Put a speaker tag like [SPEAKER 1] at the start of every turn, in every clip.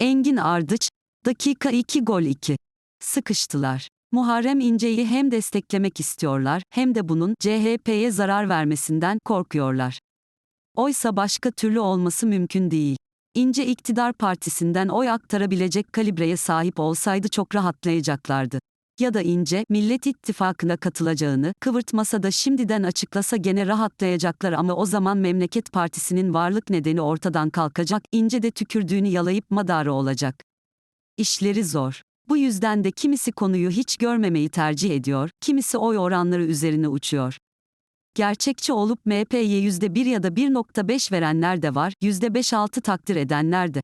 [SPEAKER 1] Engin Ardıç, dakika 2 gol 2. Sıkıştılar. Muharrem İnce'yi hem desteklemek istiyorlar hem de bunun CHP'ye zarar vermesinden korkuyorlar. Oysa başka türlü olması mümkün değil. İnce iktidar partisinden oy aktarabilecek kalibreye sahip olsaydı çok rahatlayacaklardı. Ya da İnce, Millet İttifakı'na katılacağını, kıvırtmasa da şimdiden açıklasa gene rahatlayacaklar ama o zaman Memleket Partisi'nin varlık nedeni ortadan kalkacak, İnce de tükürdüğünü yalayıp madarı olacak. İşleri zor. Bu yüzden de kimisi konuyu hiç görmemeyi tercih ediyor, kimisi oy oranları üzerine uçuyor. Gerçekçi olup MHP'ye %1 ya da 1.5 verenler de var, %5-6 takdir edenler de.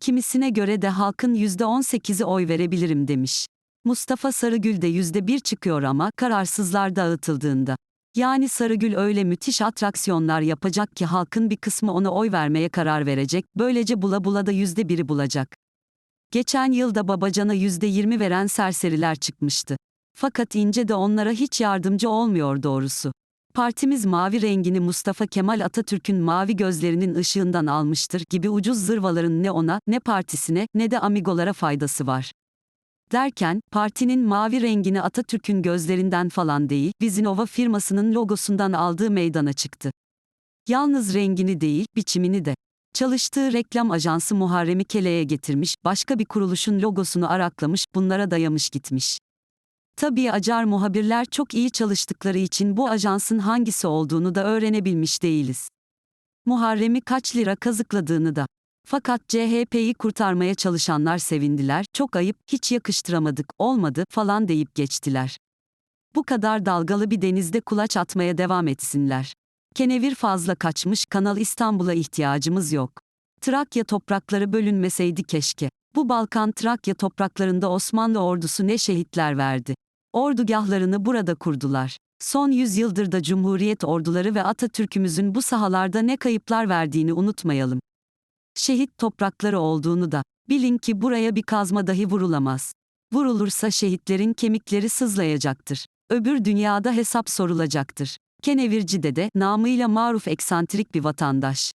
[SPEAKER 1] Kimisine göre de halkın %18'i oy verebilirim demiş. Mustafa Sarıgül de %1 çıkıyor ama kararsızlar dağıtıldığında. Yani Sarıgül öyle müthiş atraksiyonlar yapacak ki halkın bir kısmı ona oy vermeye karar verecek, böylece bula bula da %1'i bulacak. Geçen yılda Babacan'a %20 veren serseriler çıkmıştı. Fakat İnce de onlara hiç yardımcı olmuyor doğrusu. Partimiz mavi rengini Mustafa Kemal Atatürk'ün mavi gözlerinin ışığından almıştır gibi ucuz zırvaların ne ona, ne partisine, ne de amigolara faydası var. Derken, partinin mavi rengini Atatürk'ün gözlerinden falan değil, Vizinova firmasının logosundan aldığı meydana çıktı. Yalnız rengini değil, biçimini de. Çalıştığı reklam ajansı Muharrem'i keleye getirmiş, başka bir kuruluşun logosunu araklamış, bunlara dayamış gitmiş. Tabii acar muhabirler çok iyi çalıştıkları için bu ajansın hangisi olduğunu da öğrenebilmiş değiliz. Muharrem'i kaç lira kazıkladığını da. Fakat CHP'yi kurtarmaya çalışanlar sevindiler, çok ayıp, hiç yakıştıramadık, olmadı falan deyip geçtiler. Bu kadar dalgalı bir denizde kulaç atmaya devam etsinler. Kenevir fazla kaçmış, Kanal İstanbul'a ihtiyacımız yok. Trakya toprakları bölünmeseydi keşke. Bu Balkan Trakya topraklarında Osmanlı ordusu ne şehitler verdi. Ordugahlarını burada kurdular. Son yüzyıldır da Cumhuriyet orduları ve Atatürk'ümüzün bu sahalarda ne kayıplar verdiğini unutmayalım. Şehit toprakları olduğunu da bilin ki buraya bir kazma dahi vurulamaz. Vurulursa şehitlerin kemikleri sızlayacaktır. Öbür dünyada hesap sorulacaktır. Kenevirci'de de namıyla maruf eksantrik bir vatandaş.